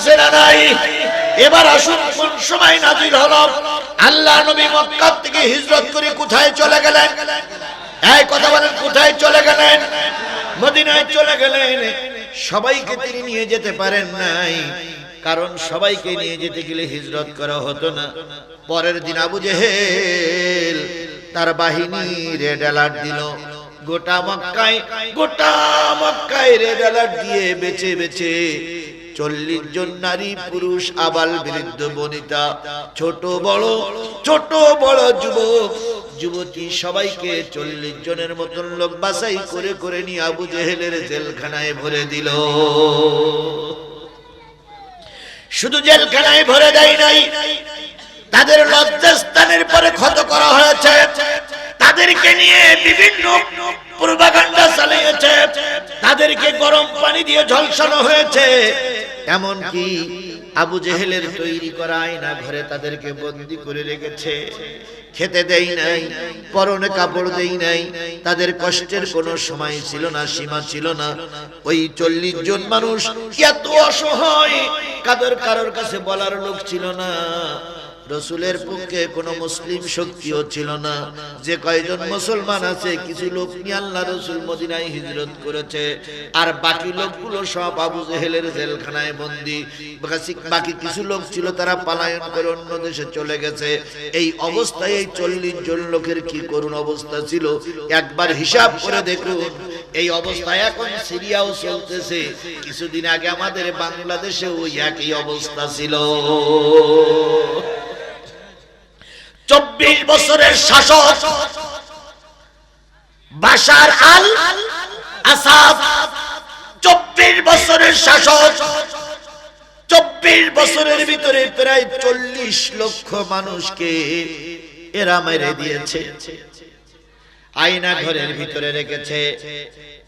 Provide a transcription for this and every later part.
আছে না নাই? এবার আসুন, কোন সময় নাজিল হলো আল্লাহ নবী মক্কা থেকে হিজরত করে কোথায় চলে গেলেন? এই কথা বলেন, কোথায় চলে গেলেন? মদিনায় চলে গেলেন। সবাইকে তিনি নিয়ে যেতে পারেন নাই। কারণ সবাইকে নিয়ে যেতে গেলে হিজরত করা হতো না। পরের দিন আবু জেহেল তার বাহিনী রেড অ্যালার্ট দিল। গোটা মক্কায় গোটা মক্কায় রেড অ্যালার্ট দিয়ে বেছে বেছে চল্লিশ জন নারী, পুরুষ, আবাল, বৃদ্ধ, বনিতা, ছোট, বড় ছোট, বড় যুবক, যুবতী সবাইকে চল্লিশ জনের মতন লোক বাছাই করে করে নিয়ে আবু জেহেলের জেলখানায় ভরে দিল। শুধু জেলখানায় ভরে দেয় নাই, তাদের লজ্জাস্থানের পরে ক্ষত করা হয়েছে। তাদেরকে নিয়ে বিভিন্ন পূর্বাকাণ্ডা চালিয়েছে। তাদেরকে গরম পানি দিয়ে ঝলসানো হয়েছে। এমনকি আবু জেহেলের তৈরি করা আয়না ঘরে তাদেরকে বন্দি করে রেখেছে। খেতে দেই নাই, পরনে কাপড় দেই নাই, তাদের কষ্টের কোনো সময় ছিল না, সীমা ছিল না। ওই চল্লিশ জন মানুষ এত অসহায়, কাদের কারোর কাছে বলার লোক ছিল না। রসুলের পক্ষে কোনো মুসলিম শক্তিও ছিল না। যে কয়জন মুসলমান আছে, কিছু লোক নিয়ে আল্লাহ রসুল মদিনায় হিজরত করেছে। আর বাকি লোকগুলো সব আবু জেহেলের জেলখানায় বন্দি। বাকি কিছু লোক ছিল, তারা পালায়ন করে অন্য দেশে চলে গেছে। এই অবস্থায় এই চল্লিশ জন লোকের কি করুণ অবস্থা ছিল? একবার হিসাব করে দেখুন। এই অবস্থায় এখন সিরিয়াও চলতেছে। কিছুদিন আগে আমাদের বাংলাদেশেও একই অবস্থা ছিল। চব্বিশ বছরের শাসক বাসার আল আসাদ। চব্বিশ বছরের শাসক। চব্বিশ বছরের ভিতরে প্রায় চল্লিশ লক্ষ মানুষকে এরা মেরে দিয়েছে। আয়না ঘরের ভিতরে রেখেছে।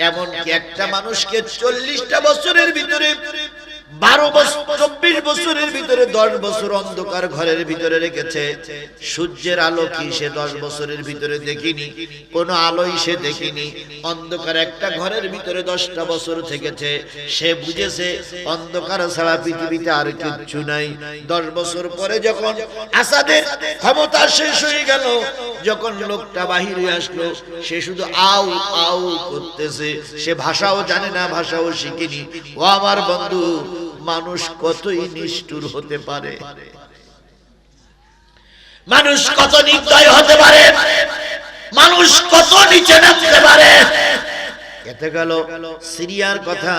এমনকি একটা মানুষকে চল্লিশটা বছরের ভিতরে বারো বছর, চব্বিশ বছরের ভিতরে দশ বছর অন্ধকার ঘরের ভিতরে রেখেছে। সূর্যের আলো কি সে দশ বছরের ভিতরে দেখিনি, কোন আলোই সে দেখিনি। অন্ধকার একটা ঘরের ভিতরে দশটা বছর থেকেছে। সে বুঝেছে, অন্ধকার ছাড়া পৃথিবীতে আর কিচ্ছু নাই। দশ বছর পরে যখন আসাদের ক্ষমতা শেষ হয়ে গেল, যখন লোকটা বাহিরে আসলো, সে শুধু আউ আউ করতেছে। সে ভাষাও জানে না, ভাষাও শিখিনি। ও আমার বন্ধু মানুষ কতই নিষ্ঠুর হতে পারে? মানুষ কত নির্দয় হতে পারে? মানুষ কত নিচে নামতে পারে? এতে গেল সিরিয়ার কথা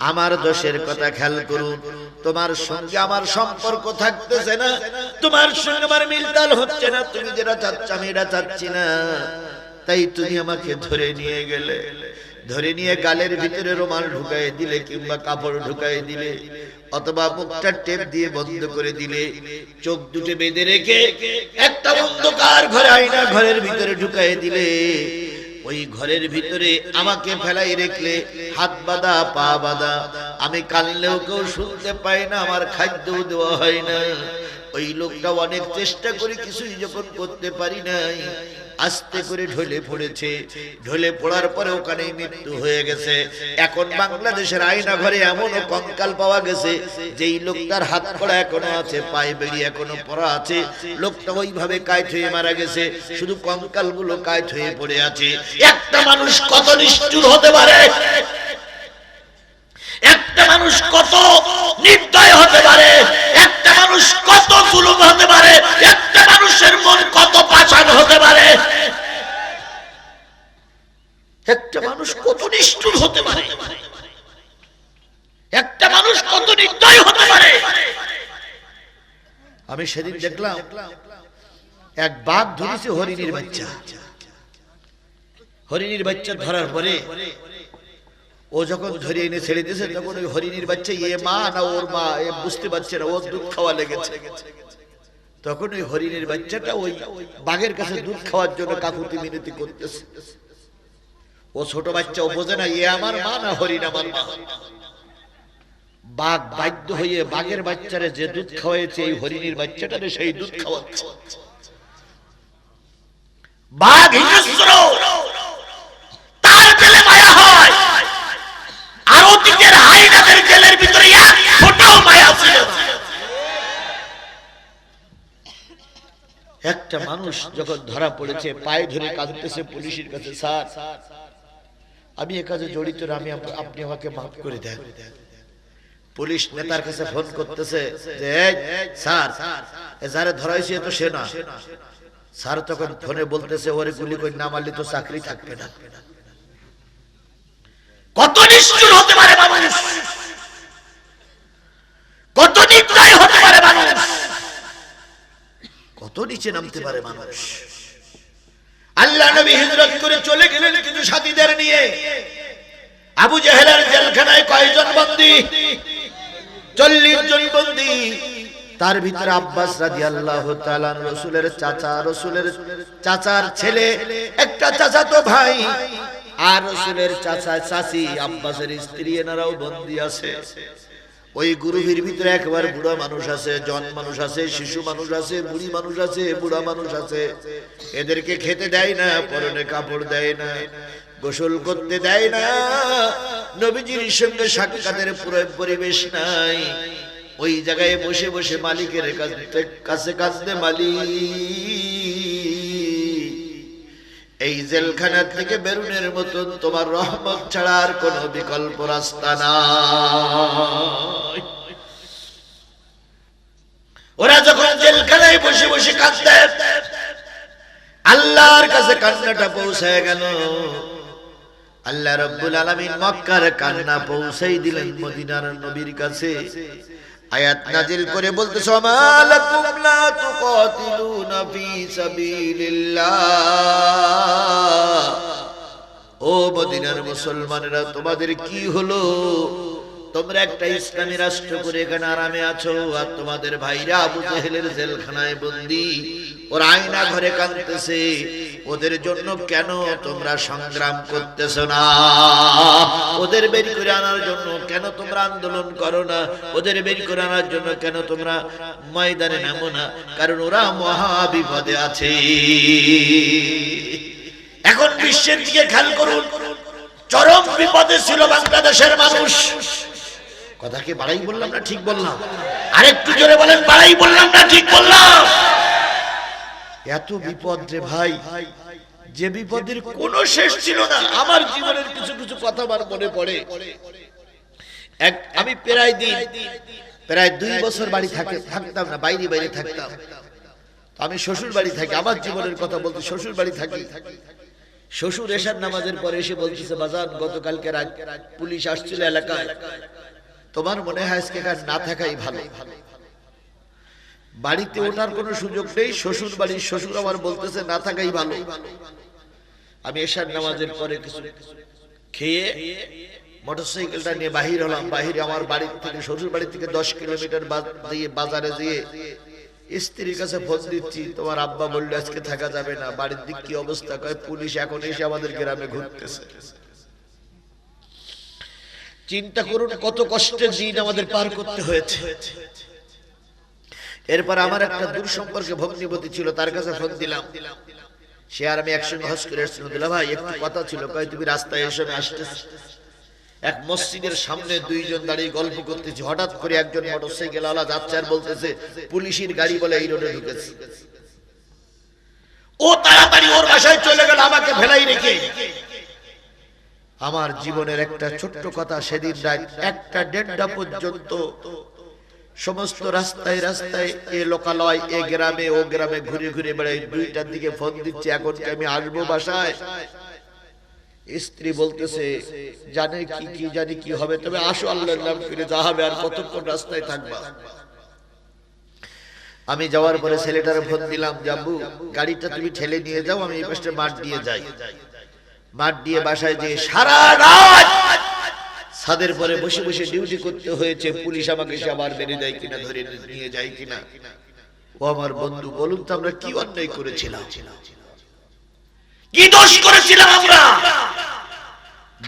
আমার দোষের কথা খেয়াল করুন। তোমার সঙ্গে আমার সম্পর্ক থাকতেছে না। তোমার সঙ্গে আমার মিলতাল হচ্ছে না। তুমি যেটা চাচ্ছ আমি এটা চাচ্ছি না। তাই তুমি আমাকে ধরে নিয়ে গেলে। ধরে নিয়ে গালের ভিতরে রুমাল ঢুকাই দিলে কিংবা কাপড় ঢুকাই দিলে, অথবা মুখটা টেপ দিয়ে বন্ধ করে দিলে, চোখ দুটো বেঁধে রেখে একটা অন্ধকার ঘরে আয়না ঘরের ভিতরে ঢুকাই দিলে, ওই ঘরের ভিতরে আমাকে ফেলাই রেখলে হাত বাঁধা, পা বাঁধা, আমি কানলেও কেউ শুনতে পাই না, আমার খাদ্যও দেওয়া হয় না। ওই লোকটা অনেক চেষ্টা করে কিছুই যখন করতে পারি নাই আস্তে করে ঢলে পড়েছে। ঢলে পড়ার পরে ওখানে মৃত্যু হয়ে গেছে। এখন বাংলাদেশের আয়না ঘরে এমনও কঙ্কাল পাওয়া গেছে যেই লোকটার হাত পড়া এখনও আছে, পায়ে বেরিয়ে এখনও পড়া আছে। লোকটা ওইভাবে কায়ত হয়ে মারা গেছে, শুধু কঙ্কালগুলো কায়ত হয়ে পড়ে আছে। একটা মানুষ কত নিষ্ঠুর হতে পারে? একটা মানুষ কত নির্দয় হতে পারে? মানুষ কত জুলুম হতে পারে? একটা মানুষের মন কত পাচার হতে পারে? একটা মানুষ কত নিষ্ঠুর হতে পারে? একটা মানুষ কত নির্দয় হতে পারে? আমি সেদিন দেখলাম, এক বাঘ ধরেছে হরিণীর বাচ্চা। হরিণীর বাচ্চা ধরার পরে ও যখন ধরে এনে ছেড়ে দিয়েছে, তখন ওই হরিণীর বাচ্চা ইয়ে মা, না ওর মা? এ বুঝতে পারছে না, ওর দুধ খাওয়া লেগেছে। তখন ওই হরিণের বাচ্চাটা ওই বাঘের কাছে দুধ খাওয়ার জন্য কাকুতি মিনতি করতেছে। ও ছোট বাচ্চা, ও বোঝে না ইয়ে আমার মা না হরিণ আমার মা? বাঘ বাধ্য হয়ে বাঘের বাচ্চারে যে দুধ খাওয়াইছে, এই হরিণীর বাচ্চাটারে সেই দুধ খাওয়াচ্ছে। বাঘ একটা মানুষ যখন ধরা পড়েছে পায়ে ধরে কাঁদতেছে পুলিশের কাছে স্যার আমি এ কাজে জড়িত আমি আপনি আমাকে মাফ করে দেন। পুলিশ নেতার কাছে ফোন করতেছে যে "এই, স্যার যারে ধরা হয়েছে তো সে না। স্যার তখন ফোনে বলতেছে ওরে গুলি করে না মারলে তো চাকরি থাকবে না। কত নিষ্ঠুর হতে পারে মানুষ কত নির্দয় হতে পারে মানুষ কত নিচে নামতে পারে মানুষ? আল্লাহ নবী হিজরত করে চলে গেলেন কিছু সাথীদের নিয়ে। আবু জেহেলের জেলখানায় কয়জন বন্দী? চল্লিশ জন বন্দী। তার ভিতরে আব্বাস রাজি আল্লাহ রসুলের চাচা, রসুলের চাচার ছেলে, একটা চাচা তো ভাই, আর রসুলের চাচা চাচি আব্বাসের স্ত্রী, এনারাও বন্দী আছে। ওই গুরুভির ভিতরে একবার বুড়া মানুষ আছে, জন মানুষ আছে, শিশু মানুষ আছে, বুড়ি মানুষ আছে, বুড়া মানুষ আছে। এদেরকে খেতে দেয় না, পরনে কাপড় দেয় না, গোসল করতে দেয় না। নবীজির সঙ্গে সাক্ষাতের পুরো পরিবেশ নাই। ওই জায়গায় বসে বসে মালিকের কাছে- কাছে কাঁদতে মালিক এই জেলখানা থেকে বেরুনের মতন তোমার রহমত ছাড়া আর কোন বিকল্প রাস্তা নাই। ওরা যখন জেলখানায় বসে বসে কাঁদতে, আল্লাহর কাছে কান্নাটা পৌঁছায় গেল। আল্লাহ রব্বুল আলামিন মক্কার কান্না পৌঁছাই দিলেন মদিনার নবীর কাছে। আয়াত নাজিল করে বলতেছ মালাকুম লা তুকাতিলুনা ফি সাবিলিল্লাহ। ও মদিনার মুসলমানেরা তোমাদের কি হলো? তোমরা একটা ইসলামী রাষ্ট্র করে এখানে আরামে আছো, আর তোমাদের ভাইরা আবু জেহেলের জেলখানায় বন্দি। ওর আয়না ঘরে কাঁদতেছে। ওদের জন্য কেন তোমরা সংগ্রাম করতেছ না? ওদের বের করে আনার জন্য কেন তোমরা আন্দোলন করো না? ওদের বের করে আনার জন্য কেন তোমরা ময়দানে নামো না? কারণ ওরা মহা বিপদে আছে। এখন বিশ্বের দিকে খেয়াল করুন, চরম বিপদে ছিল বাংলাদেশের মানুষ। কথা কি বাড়াই বললাম না ঠিক বললাম? আরেকটু জোরে বলেন, বাড়াই বললাম না ঠিক বললাম? এত বিপদ রে ভাই, যে বিপদের কোনো শেষ ছিল না, আমার জীবনের কিছু কিছু কথা আমার মনে পড়ে। এক, আমি প্রায় দিন, প্রায় দুই বছর বাড়ি থাকে থাকতাম না, বাইরে বাইরে থাকতাম। আমি শ্বশুর বাড়ি থাকি, আমার জীবনের কথা বলতে শ্বশুর বাড়ি থাকি। শ্বশুর এসার নামাজের পরে এসে বলতেছে, বাজান, গতকালকে পুলিশ আসছিল এলাকায়। তোমার মনে হয় আজকে কার না থাকাই ভালো? বাড়িতে ওঠার কোনো সুযোগ নেই, শ্বশুর বাড়ির শ্বশুর আমার বলতেছে না থাকাই ভালো। আমি এসার নামাজের পরে কিছু খেয়ে মোটরসাইকেলটা নিয়ে বাহির হলাম। বাহিরে আমার বাড়ি থেকে, শ্বশুর বাড়ি থেকে দশ কিলোমিটার দিয়ে বাজারে দিয়ে স্ত্রীর কাছে ফোন দিচ্ছি, তোমার আব্বা বলল আজকে থাকা যাবে না। বাড়ির দিক কি অবস্থা? কয়, পুলিশ এখন এসে আমাদের গ্রামে ঘুরতেছে। চিন্তা করুন কত কষ্টের দিন আমাদের পার করতে হয়েছে। এরপর আমার একটা দূর সম্পর্কে ভগ্নিপতি ছিল তার কাছে ফোন দিলাম। সে আর আমি একসঙ্গে হস করে এসেছিল দিলাম ভাই একটু কথা ছিল কয় তুমি রাস্তায় এসে আমি আসতেছি। এক মসজিদের সামনে দুইজন দাঁড়িয়ে গল্প করতেছে। হঠাৎ করে একজন মোটরসাইকেল আলা যাচ্ছে আর বলতেছে পুলিশের গাড়ি বলে এই রোডে ঢুকেছে। ও তাড়াতাড়ি ওর বাসায় চলে গেল আমাকে ফেলাই রেখে। আমার জীবনের একটা ছোট্ট কথা সেদিন রাত একটা দেড়টা পর্যন্ত সমস্ত রাস্তায় রাস্তায় এ লোকালয়, এ গ্রামে, ও গ্রামে ঘুরে ঘুরে বেড়াই। দুইটার দিকে ফোন দিচ্ছে, এখন কি আমি আসব বাসায়? স্ত্রী বলতেছে, জানে কি কি জানি কি হবে, তবে আসো, আল্লাহর নাম করে যা হবে আর কতক্ষণ রাস্তায় থাকবা? আমি যাওয়ার পরে ছেলেটার ফোন দিলাম, জাম্বু, গাড়িটা তুমি ঠেলে নিয়ে যাও, আমি এই পাশে মাঠ দিয়ে যাই। মাঠ দিয়ে বাসায় যে সারা রাত ছাদের পরে বসে বসে ডিউটি করতে হয়েছে পুলিশ আমাকে সে আবার মেরে দেয় কিনা ধরে নিয়ে যায় কিনা। ও আমার বন্ধু বলুন তো আমরা কি অন্যায় করেছিলাম? কি দোষ করেছিলাম আমরা?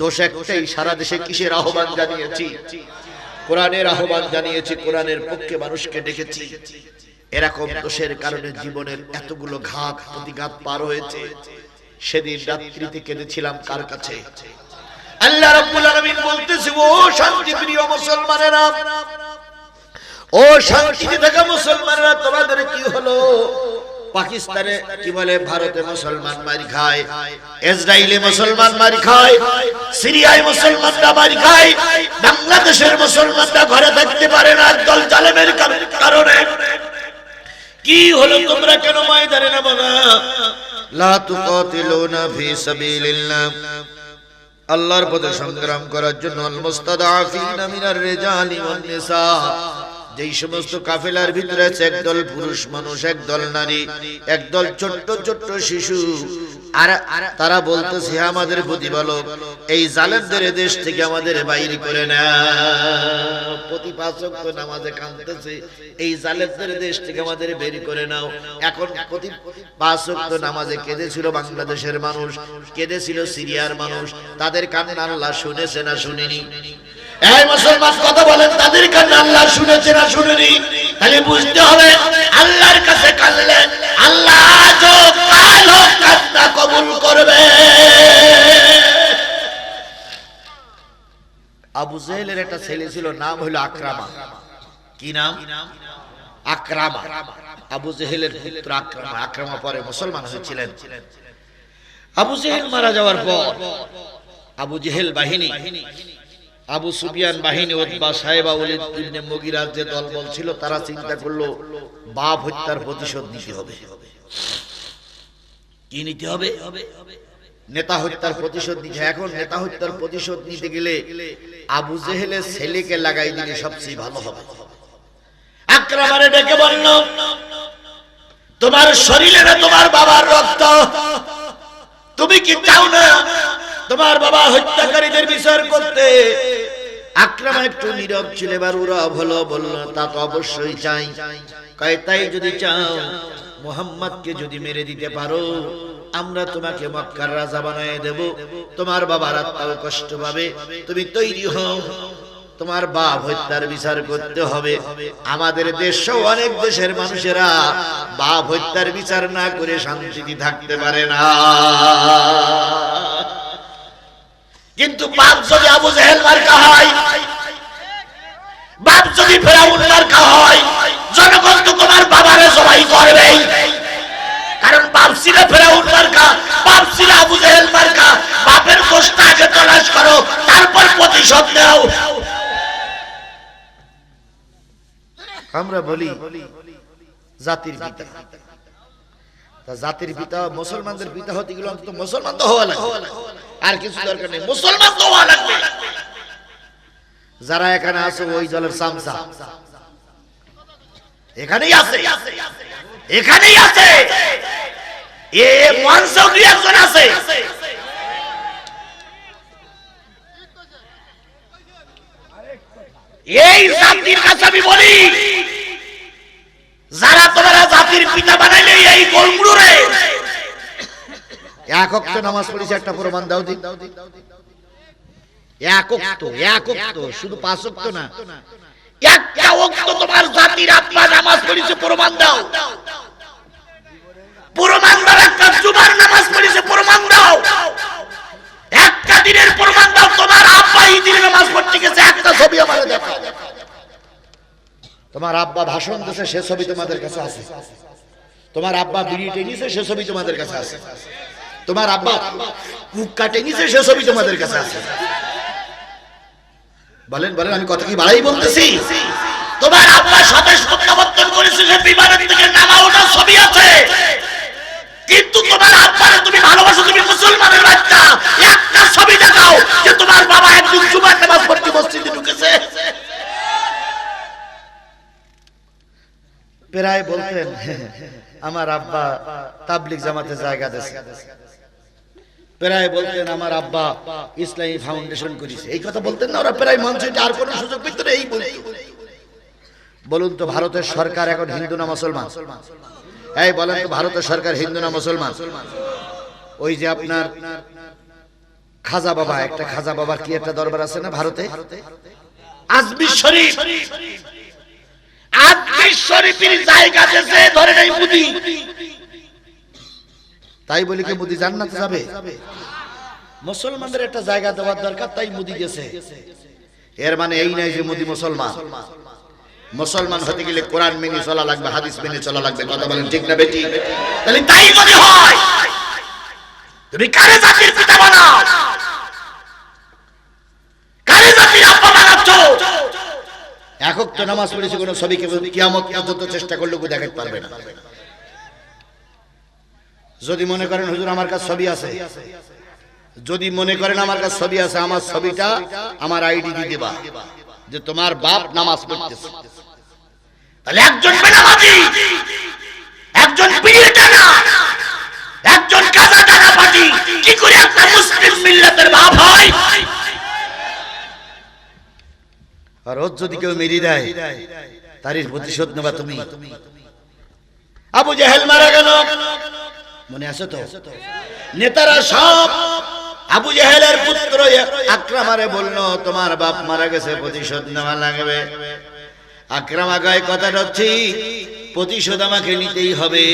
দোষ একটাই সারা দেশে কিসের আহ্বান জানিয়েছি? কোরআনের আহ্বান জানিয়েছি কোরআনের পক্ষে মানুষকে ডেকেছি এরকম দোষের কারণে জীবনের এতগুলো ঘাত প্রতিঘাত পার হয়েছে। সেদিন রাত্রিতে কেঁদেছিলাম কার কাছে? আল্লাহ রাব্বুল আলামিন বলতেছে, ও শান্তি প্রিয় মুসলমানেরা, ও শান্তিতে থাকা মুসলমানেরা, তোমাদের কি হলো? পাকিস্তানে কি বলে, ভারতে মুসলমান মারি খায়, ইসরায়েলে মুসলমান মারি খায়, সিরিয়ায় মুসলমানরা মারি খায়, বাংলাদেশের মুসলমানরা ঘরে থাকতে পারে না একদল জালেমের কারণে। কি হলো তোমরা কেন ময়দানে নামো না? লা তুকাতিলুনা ফি সাবিলিল্লাহ। আল্লাহর পথে সংগ্রাম করার জন্য আল মুস্তাদাফিনা মিনার রিজালি যেই সমস্ত কাফেলার ভিতরে আছে, একদল পুরুষ মানুষ, একদল নারী, একদল ছোট্ট ছোট্ট শিশু। আর তারা বলতেছে আমাদের প্রতিপালক, এই জালেমদের দেশ থেকে আমাদের বাইর করে না প্রতি পাঁচ ওয়াক্ত নামাজে কাঁদতেছে, এই দেশ থেকে আমাদের বের করে নাও। এখন প্রতি পাঁচ নামাজে কেঁদেছিল বাংলাদেশের মানুষ, কেঁদেছিল সিরিয়ার মানুষ, তাদের কান্না আল্লাহ শুনেছে না শুনেনি? এই মুসলমান কথা বলেন, তাদের কান্না আল্লাহ শুনেছে না শুনেনি? তাহলে বুঝতে হবে, আল্লাহর কাছে কাঁদলে আল্লাহ হোক কান্না কবুল করবে। আবু জেহেলের একটা ছেলে ছিল, নাম হলো আকরামা। কি নাম? আকরামা। আবু জেহেলের পুত্র আকরামা। আকরামা পরে মুসলমান হয়েছিলেন। আবু জেহেল মারা যাওয়ার পর, আবু জেহেল বাহিনী আবু সুফিয়ান বাহিনী ওতবা সাহেবা ওলিদ ইবনে মুগিরার যে দলবল ছিল, তারা চিন্তা করল, বাপ হত্যার প্রতিশোধ নিতে হবে। কি নিতে হবে? নেতা হত্যার প্রতিশোধ নিতে। এখন নেতা হত্যার প্রতিশোধ নিতে গেলে আবু জেহেলের ছেলেকে লাগাই দিলে সবচেয়ে ভালো হবে। আক্রমণে ডেকে বলল, তোমার শরীরে না তোমার বাবার রক্ত? তুমি কি চাও না তোমার বাবা হত্যাকারীদের বিচার করতে। আক্রমণ একটু নীরব ছিল, এবার ওরা ভালো বলল, তা তো অবশ্যই চাই। কয়, তাই যদি চাও, মোহাম্মদকে যদি মেরে দিতে পারো, আমরা তোমাকে মক্কার রাজা বানায় দেব। তোমার বাবার আত্মাও কষ্ট পাবে। তুমি তৈরি হও। তোমার বাপ হত্যার বিচার করতে হবে। আমাদের দেশেও অনেক দেশের মানুষেরা বাপ হত্যার বিচার না করে শান্তিতে থাকতে পারে না। কিন্তু বাপ যদি আবু জেহেল মার্কা হয়, বাপ যদি ফেরাউন মার্কা হয়, জনগণ তো তোমার বাবারে জবাই করবে। কারণ বাপ ছিল ফেরাউন মার্কা, বাপ ছিল আবু জেহেল মার্কা। বাপের দোষটা আগে তলাশ করো, তারপর প্রতিশোধ নাও। আমরা বলি জাতির পিতা। জাতির পিতা, মুসলমানদের পিতা হতে গেলে অন্তত মুসলমান তো হওয়া লাগবে। আর কিছু দরকার নেই, মুসলমান তো হওয়া লাগবে। যারা এখানে আছে, ওই দলের সামসা। এখানেই আছে। এখানেই আছে। এ মনসৌরি একজন আছে। এই জাতির কাছে আমি বলি যারা তোমরা জাতির পিতা বানাইলে এই গোলগুড়ে একক তো নামাজ পড়েছে একটা প্রমাণ দাও দিন একক তো একক তো শুধু পাঁচ অক্ত না। একটা অক্ত তোমার জাতির আত্মা নামাজ পড়েছে প্রমাণ দাও। প্রমাণ দাও একটা জুমার নামাজ পড়েছে প্রমাণ দাও। একটা দিনের প্রমাণ দাও তোমার আব্বা এই দিনে নামাজ পড়তে গেছে একটা ছবি আমার দেখো তোমার আব্বা ভাষণ দিয়েছে সে ছবি তোমাদের কাছে আছে। তোমার আব্বা বিড়ি টেনিছে, সে ছবি তোমাদের কাছে আছে। তোমার আব্বা কুক্কা টেনিছে, সে ছবি তোমাদের কাছে আছে। বলেন বলেন, আমি কথা কি বাড়াই বলতেছি? তোমার আব্বা সাথে প্রত্যাবর্তন করেছে, সে বিমানের থেকে নামা ওঠার ছবি আছে। কিন্তু তোমার আব্বারে তুমি ভালোবাসো, তুমি মুসলমানের বাচ্চা। একটা ছবি দেখাও যে তোমার বাবা একদিন জুমার নামাজ পড়তে মসজিদে ঢুকেছে। প্রায় বলতেন, আমার আব্বা তাবলিক জামাতে জায়গা দিয়েছে প্রায় বলতেন, আমার আব্বা ইসলামী ফাউন্ডেশন করেছে। এই কথা বলতেন না, ওরা প্রায় মঞ্চে আর কোনো সুযোগ পেত এই বলুন তো, ভারতের সরকার এখন হিন্দু না মুসলমান? এই, বলেন তো, ভারতের সরকার হিন্দু না মুসলমান? ওই যে আপনার খাজা বাবা, একটা খাজা বাবার কি একটা দরবার আছে না ভারতে? আজমি শরীফ! জায়গা তাই বলি কি মুদি যাবে? মুসলমানদের একটা জায়গা দেওয়ার দরকার, তাই মুদি গেছে। এর মানে এই নাই যে মুদি মুসলমান। মুসলমান হতে গেলে কোরআন মেনে চলা লাগবে, হাদিস মেনে চলা লাগবে, কথা বলেন ঠিক না বেটি? তাহলে তাই মনে হয়, তুমি কারে জাতির পিতা বানাও কারে জাতির আব্বা বানাচ্ছ তো নামাজ পড়েছে, কোনো কিয়ামত পর্যন্ত চেষ্টা করলেও দেখাতে পারবে না। যদি মনে করেন, হুজুর, আমার কাছে ছবি আছে। যদি মনে করেন, আমার কাছে ছবি আছে, আমার ছবিটা আমার আইডি দিয়ে দেবা যে তোমার বাপ নামাজ পড়তেছে। তাহলে একজন বেনামাজি! যদি কেউ মেরে দেয় তার প্রতিশোধ নেবা তুমি। আবু জাহেল মারা গেল। মনে আছে তো? নেতারা সব আবু জাহেলের পুত্র আক্রামারে বলল, তোমার বাপ মারা গেছে, প্রতিশোধ নেওয়া লাগবে। আক্রামা গায়ে কথা হচ্ছে প্রতিশোধ আমাকে নিতেই হবে।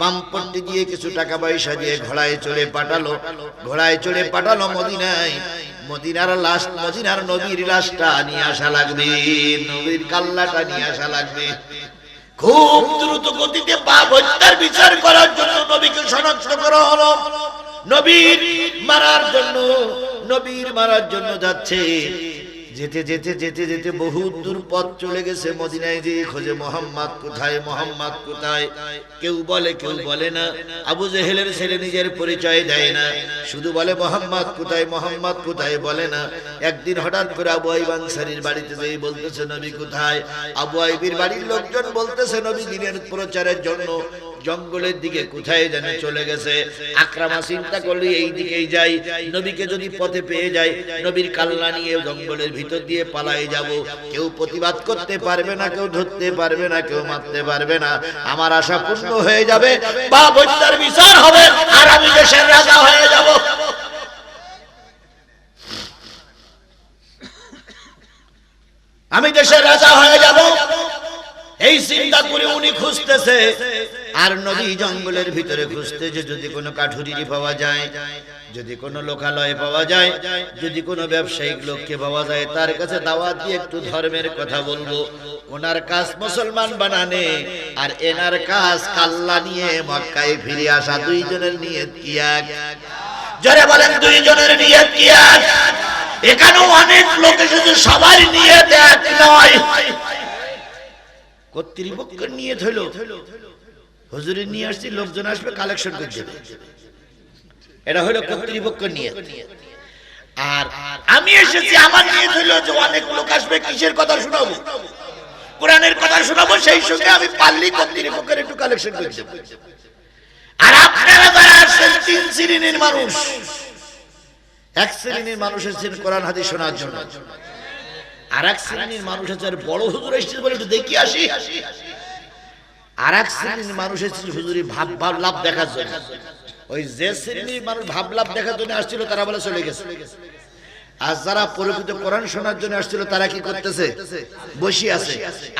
পাম্পট্টি দিয়ে কিছু টাকা পয়সা দিয়ে ঘোড়ায় চড়ে পাঠালো। ঘোড়ায় চড়ে পাঠালো মদিনায়। মদিনার লাশ, মদিনার নবীর লাশটা নিয়ে আসা লাগবে, নবীর কাল্লাটা নিয়ে আসা লাগবে। খুব দ্রুত গতিতে পাপ হত্যার বিচার করার জন্য নবীকে শনাক্ত করা হলো। নবীর মারার জন্য, নবীর মারার জন্য যাচ্ছে। যেতে যেতে যেতে যেতে বহু দূর পথ চলে গেছে মদিনায় যে খোঁজে মোহাম্মদ কোথায় মোহাম্মদ কোথায়? কেউ বলে কেউ বলে না। আবু জেহেলের ছেলে নিজের পরিচয় দেয় না। শুধু বলে, মোহাম্মদ কোথায় মোহাম্মদ কোথায়? বলে না। একদিন হঠাৎ করে আবু আইব আনসারির বাড়িতে যেই বলতেছে, নবী কোথায়? আবু আইবির বাড়ির লোকজন বলতেছে, নবী দিনের প্রচারের জন্য। জঙ্গলের দিকে কোথায় যেন চলে গেছে। আক্রামা চিন্তা করলে এই দিকেই যাই। নবীকে যদি পথে পেয়ে যায় নবীর কাল্লা নিয়ে জঙ্গলের ভিতর দিয়ে পালাই যাব। কেউ প্রতিবাদ করতে পারবে না, কেউ ধরতে পারবে না, কেউ মারতে পারবে না। আমার আশা পূর্ণ হয়ে যাবে। বা হত্যার বিচার হবে আর আমি দেশের রাজা হয়ে যাব। আমি দেশের রাজা হয়ে যাব। চিন্তা করে উনি খুঁজতেছে। আর নদী জঙ্গলের ভিতরে খুঁজতেছে যদি কোনো কাঠুরি পাওয়া যায়, যদি কোনো লোকালয় পাওয়া যায়, যদি কোনো ব্যবসায়িক লোককে পাওয়া যায়, তার কাছে দাওয়াত দিয়ে একটু ধর্মের কথা বলব। ওনার কাজ মুসলমান বানানে, আর এনার কাজ কাল্লা নিয়ে মক্কায় ফিরে আসা, দুইজনের নিয়ত কি এক? জরে বলেন, দুইজনের নিয়ত কি এক? এখানেও অনেক লোক এসেছে, সবার নিয়ত এক নয়। কর্তৃপক্ষের নিয়ে হুজুরে নিয়ে আসছি, লোকজন আসবে কালেকশন করে এটা হলো কর্তৃপক্ষ নিয়ে। আর আমি এসেছি, আমার নিয়ে যে অনেক লোক আসবে, কিসের কথা শোনাবো? কোরআনের কথা শোনাবো, সেই সঙ্গে আমি পারলি কর্তৃপক্ষের একটু কালেকশন করে দেবো। আর আপনারা যারা আসছেন তিন শ্রেণির মানুষ, এক শ্রেণির মানুষ এসেছেন কোরআন হাদিস শোনার জন্য। আর এক শ্রেণির মানুষ আছে আর বড় হুজুর এসেছে বলে একটু দেখি আসি। আর এক শ্রেণির মানুষ হুজুরি ভাব ভাব লাভ দেখার জন্য। ওই যে শ্রেণির মানুষ ভাব লাভ দেখার জন্য আসছিল, তারা বলে চলে গেছে। আর যারা পরিচিত কোরআন শোনার জন্য আসছিল, তারা কি করতেছে? বসে আছে।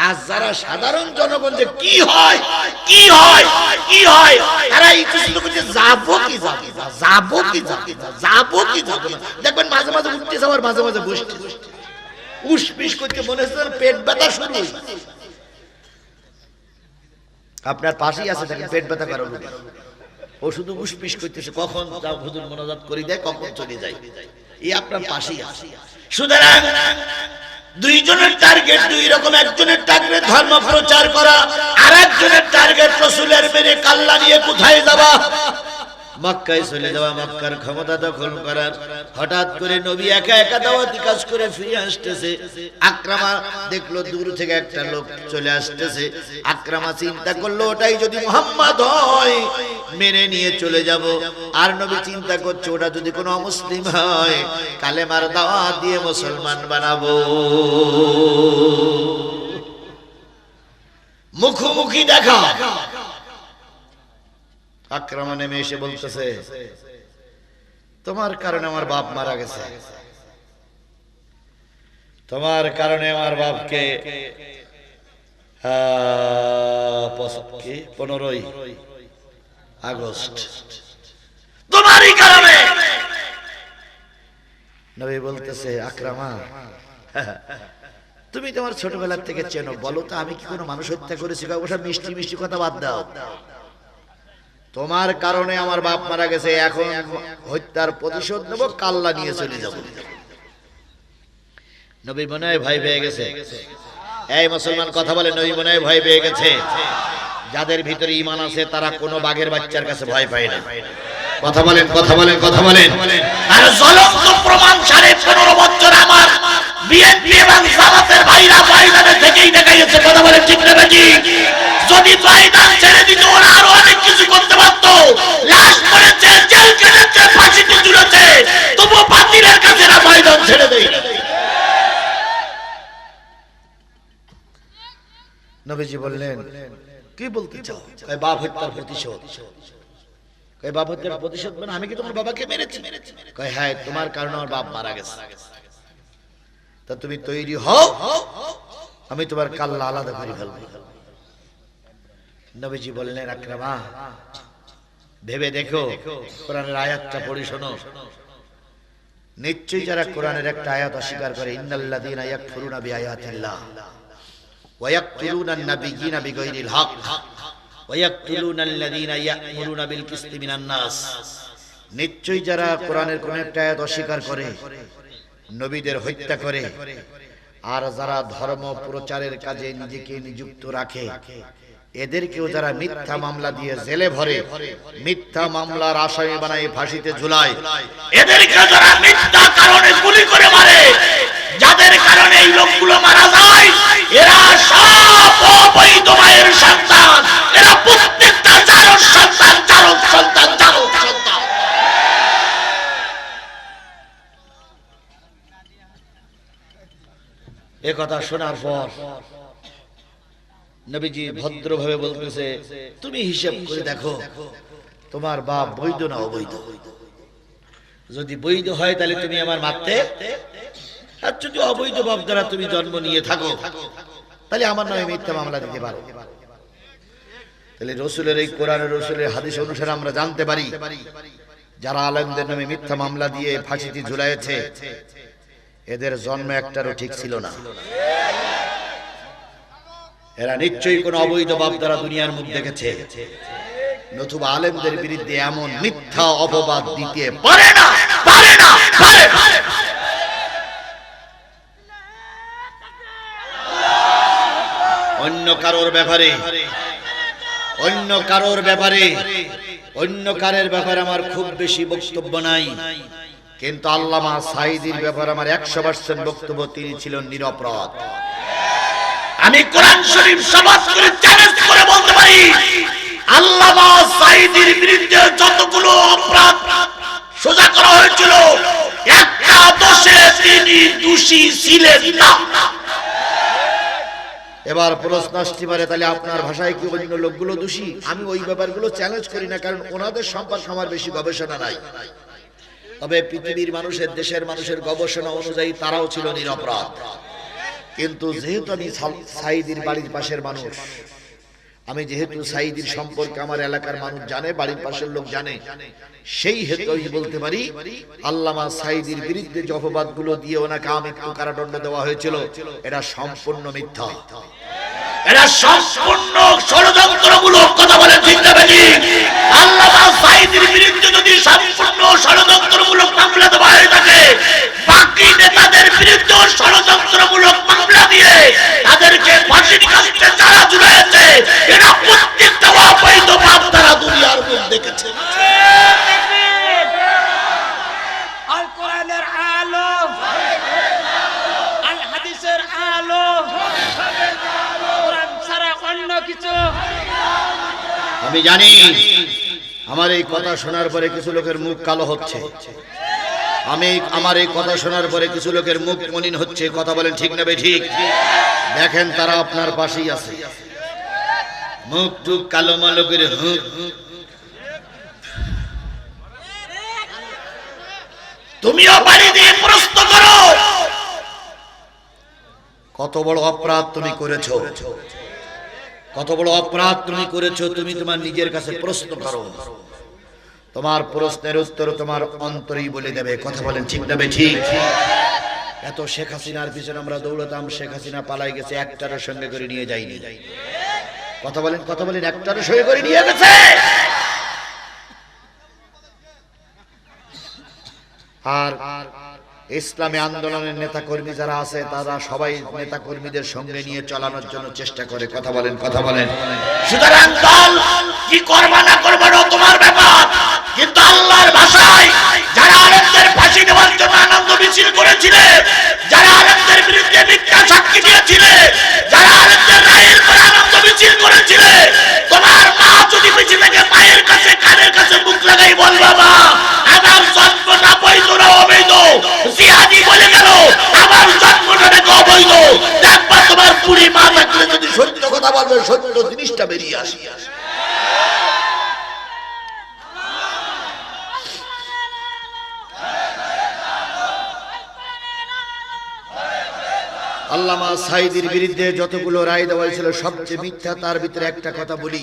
আর যারা সাধারণ জনগণ যে কি হয় কি হয় কি হয়, তারা যাব কি যাব? যাব কি যাব? কি যাব? দেখবেন মাঝে মাঝে উঠতেছে, আবার মাঝে মাঝে বসতে উসপিস করতে মনে হচ্ছে পেট ব্যথা শুরু। আপনার পাশেই আছে পেট ব্যথা ও শুধু করতেছে কখন হুজুর মনোজাত করে দেয়, কখন চলে যায়। এই আপনার পাশেই আছে। সুতরাং দুইজনের টার্গেট দুই রকম, একজনের টার্গেট ধর্ম প্রচার করা আর একজনের টার্গেট রসুলের মেরে কাল্লা নিয়ে কোথায় যাবা? মক্কায় চলে যাওয়া, মক্কার ক্ষমতা দখল করার। হঠাৎ করে নবী একা একা দাওয়াতি কাজ করে ফিরে আসতেছে। আক্রামা দেখল দূর থেকে একটা লোক চলে আসতেছে। আক্রামা চিন্তা করল, ওটাই যদি মোহাম্মদ হয়, মেনে নিয়ে চলে যাব। আর নবী চিন্তা করছে, ওটা যদি কোনো অমুসলিম হয়, কালেমার দাওয়াত দিয়ে মুসলমান বানাবো। মুখোমুখি দেখা আক্রমণ নেমে এসে বলতেছে, তোমার কারণে আমার বাপ মারা গেছে। তোমার কারণে আমার বাপকে? পনেরোই আগস্ট। তোমারই কারণে! নবী বলতেছে, আক্রামা, তুমি তোমার ছোটবেলার থেকে চেনো, বলো তো আমি কি কোনো মানুষ হত্যা করেছি? মিষ্টি মিষ্টি কথা বাদ দাও। তোমার কারণে আমার বাপ মারা গেছে, এখন হত্যার প্রতিশোধ নেব, কাল্লা নিয়ে চলে যাব। নবী মনে হয় ভয় পেয়ে গেছে। এই মুসলমান কথা বলে নবী মনে হয় ভয় পেয়ে গেছে। যাদের ভিতরে ইমান আছে, তারা কোনো বাঘের বাচ্চার কাছে ভয় পায় না। কথা বলেন কথা বলেন কথা বলেন। আর জ্বলন্ত প্রমাণ সাড়ে পনেরো বছর আমার বিএনপি এবং জামাতের ভাইরা ময়দানে থেকেই দেখাইছে কথা বলেন ঠিক না নাকি? যদি ময়দান ছেড়ে দিত, ওরা আরও অনেক কিছু করতে পারতো। লাশ করেছে জেল কেটেছে ফাঁসিতে ঝুলেছে। তবু বাতিলের কাছে না ময়দান ছেড়ে দেয়। নবীজি বললেন, কি বলতে চাও? কয়, বাপ হত্যার প্রতিশোধ। কয়, বাপ হত্যার প্রতিশোধ মানে আমি কি তোমার বাবাকে মেরেছি? কয় হ্যাঁ তোমার কারণে আমার বাপ মারা গেছে। তা তুমি তৈরি হও, আমি তোমার কাল্লা আলাদা করে ফেলব। নবীজি বললেন, আক্রমা, ভেবে দেখো, কোরআনের আয়াতটা পড়ি শোনো। নিশ্চয়ই যারা কোরআনের একটা আয়াত অস্বীকার করে বিগাইরিল হক ইয়া'মুরুনা বিল কিসতি মিনান নাস। নিশ্চয়ই যারা কোরআনের কোন একটা আয়াত অস্বীকার করে, নবীদের হত্যা করে, আর যারা ধর্ম প্রচারের কাজে নিজেকে নিযুক্ত রাখে এদেরকেও যারা মিথ্যা মামলা দিয়ে জেলে ভরে, মিথ্যা মামলার আসামি বানায় ফাঁসিতে ঝুলায় এদেরকে যারা মিথ্যা কারণে গুলি করে মারে, যাদের কারণে এই লোকগুলো মারা যায়, এরা সব অবৈধ মায়ের সন্তান, এরা প্রত্যেকটা চারক সন্তান চারক সন্তান চারক সন্তান। এ কথা শোনার পর নবীজি ভদ্রভাবে বলতেছে, তুমি হিসাব করে দেখো, তোমার বাপ বৈধ না অবৈধ? যদি বৈধ হয় তাহলে তুমি আমার মারতে? আর যদি অবৈধ বাপ দ্বারা তুমি জন্ম নিয়ে থাকো, তাহলে আমার নামে মিথ্যা মামলা দিতে পারো। তাহলে রসুলের এই কোরআন রসুলের হাদিস অনুসারে আমরা জানতে পারি, যারা আলমদের নামে মিথ্যা মামলা দিয়ে ফাঁসিতে ঝুলাইছে, এদের জন্ম একটারও ঠিক ছিল না। এরা নিশ্চয়ই কোন অবৈধ বাপ দ্বারা দুনিয়ার মুখ দেখেছে। নতুবা আলেমদের বিরুদ্ধে এমন মিথ্যা অপবাদ দিতে পারে না পারে না, পারে অন্য কারোর ব্যাপারে, অন্য কারোর ব্যাপারে, অন্য কারের ব্যাপারে আমার খুব বেশি বক্তব্য নাই। কিন্তু আল্লামা সাইদির ব্যাপারে আমার একশো পার্সেন্ট বক্তব্য তিনি ছিলেন নিরপরাধ। আমি কোরআন শরীফ সমাজ করে চ্যালেঞ্জ করে বলতে পারি, আল্লামা সাইদির বিরুদ্ধে যতগুলো অপরাধ সোজা করা হয়েছিল, একটা দোষে তিনি দোষী ছিলেন না। এবার প্রশ্ন আসতে পারে, তাহলে আপনার ভাষায় কি অন্য লোকগুলো দোষী? আমি ওই ব্যাপারগুলো চ্যালেঞ্জ করি না, কারণ ওনাদের সম্পর্কে আমার বেশি গবেষণা নাই। তবে পৃথিবীর মানুষের, দেশের মানুষের গবেষণা অনুযায়ী তারাও ছিল নিরপরাধ। কিন্তু যেহেতু আমি সাইদির বাড়ির পাশের মানুষ, আমি যেহেতু সাইদির সম্পর্কে আমার এলাকার মানুষ জানে, বাড়ির পাশের লোক জানে, সেই হেতু আমি বলতে পারি, আল্লামা সাইদির বিরুদ্ধে যে অপবাদগুলো দিয়ে ওনাকে আমৃত্যু কারাদণ্ড দেওয়া হয়েছিল এটা সম্পূর্ণ মিথ্যা। এটা সম্পূর্ণ ষড়যন্ত্রমূলক কথা বলে ঠিক না আল্লামা সাইদির বিরুদ্ধে যদি সম্পূর্ণ ষড়যন্ত্রমূলক মামলা দেওয়া হয়ে থাকে বাকি নেতাদের বিরুদ্ধে ষড়যন্ত্রমূলক মামলা দিয়ে তাদেরকে ফাঁসির কাছে যারা জুড়েছে এরা প্রত্যেকটা অবৈধ পাপ তারা দুনিয়ার মুখ দেখেছে। আল কোরআনের আলো আল হাদিসের আলো কোরআন ছাড়া অন্য কিছু। আমি জানি আমার এই কথা শোনার পরে কিছু লোকের মুখ কালো হচ্ছে। আমি আমার এই কথা শোনার পরে কিছু লোকের মুখ মলিন হচ্ছে, কথা বলেন ঠিক না ঠিক? দেখেন তারা আপনার পাশেই আছে। মুখ টুক কালো মালো করে তুমিও বাড়ি দিয়ে করো। কত বড় অপরাধ তুমি করেছ? কত বড় অপরাধ তুমি করেছ, তুমি তোমার নিজের কাছে প্রশ্ন করো। তোমার প্রশ্নের উত্তর তোমার অন্তরেই বলে দেবে। কথা বলেন ঠিক দেবে ঠিক এত শেখ হাসিনার পিছনে আমরা দৌড়তাম, শেখ হাসিনা পালাই গেছে, একটারও সঙ্গে করে নিয়ে যাইনি কথা বলেন কথা বলেন, একটারও সঙ্গে করে নিয়ে গেছে? আর ইসলামী আন্দোলনের নেতা কর্মী যারা আছে, তারা সবাই নেতা কর্মীদের সঙ্গে নিয়ে চালানোর জন্য চেষ্টা করে। কথা বলেন কথা বলেন। সুতরাং দল কি করবা না করবা না তোমার আল্লাহর ভাষায় যারা আলেমদের ফাঁসি দেওয়ার জন্য আনন্দ মিছিল করেছিলে, যারা আলেমদের বিরুদ্ধে মিথ্যা সাক্ষী দিয়েছিলে, যারা আলেমদের রায়ের পরে আনন্দ মিছিল করেছিলে, তোমার মা যদি পিছু থেকে, মায়ের কাছে, কানের কাছে মুখ লাগাই বলবা মা আমার জন্মটা বৈধ না অবৈধ? জিহাদি বলে গেল আমার জন্মটা নাকি অবৈধ। দেখবা তোমার পুরি মা থাকলে যদি সত্য কথা বলবে, সত্য জিনিসটা বেরিয়ে আসি আল্লামা সাইদির বিরুদ্ধে যতগুলো রায় দেওয়া হয়েছিল, সবচেয়ে মিথ্যা তার ভিতরে একটা কথা বলি।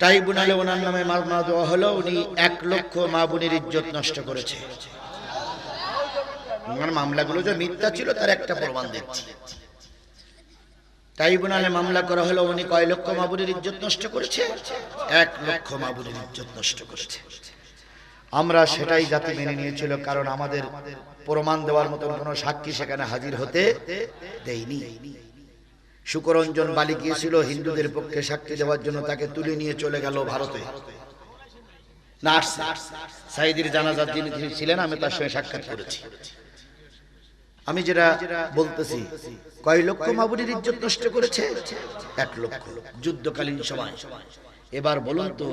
ট্রাইব্যুনালে ওনার নামে মামলা দেওয়া হলো, উনি এক লক্ষ মা বোনের ইজ্জত নষ্ট করেছে। ওনার মামলাগুলো যে মিথ্যা ছিল, তার একটা প্রমাণ দিচ্ছি। ট্রাইব্যুনালে মামলা করা হলো, উনি কয় লক্ষ মা বোনের ইজ্জত নষ্ট করেছে? এক লক্ষ মা বোনের ইজ্জত নষ্ট করেছে। আমরা সেটাই জাতি মেনে নিয়েছিল, কারণ আমাদের প্রমাণ দেওয়ার মতন কোনো সাক্ষী সেখানে হাজির হতে দেয়নি। সুকরঞ্জন বালি গিয়েছিল, হিন্দুদের পক্ষে সাক্ষী দেওয়ার জন্য তাকে তুলে নিয়ে চলে গেল ভারতে। সাইদির যিনি আমি তার সঙ্গে সাক্ষাৎ করেছি। আমি যেটা বলতেছি, কয় লক্ষ মাবুরির ইজ্জত নষ্ট করেছে? এক লক্ষ, যুদ্ধকালীন সময়। এবার বলুন তো,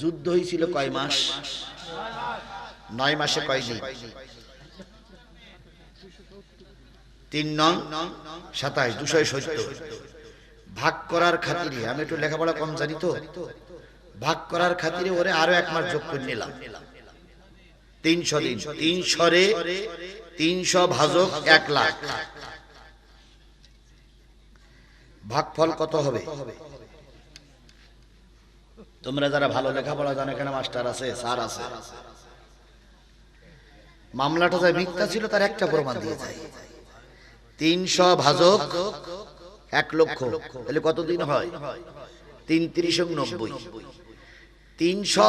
যুদ্ধ হয়েছিল কয় মাস? নয় মাসে কয় দিন তিন নং, সাতাশ দুশো সত্তর। ভাগ করার খাতিরে, আমি একটু লেখাপড়া কম জানি তো? ভাগ করার খাতিরে ওরে আরও এক মাস যোগ করে নিলাম। তিনশো দিন, তিনশো রে তিনশো ভাজক এক লাখ। ভাগফল কত হবে? তোমরা যারা ভালো লেখাপড়া জানো, এখানে মাস্টার আছে, স্যার আছে। মামলাটা যে মিথ্যা ছিল, তার একটা প্রমাণ দিয়ে যায় তিনশো ভাজক এক লক্ষ। তাহলে কতদিন হয়? তিন তিরিশ নব্বই। তিনশো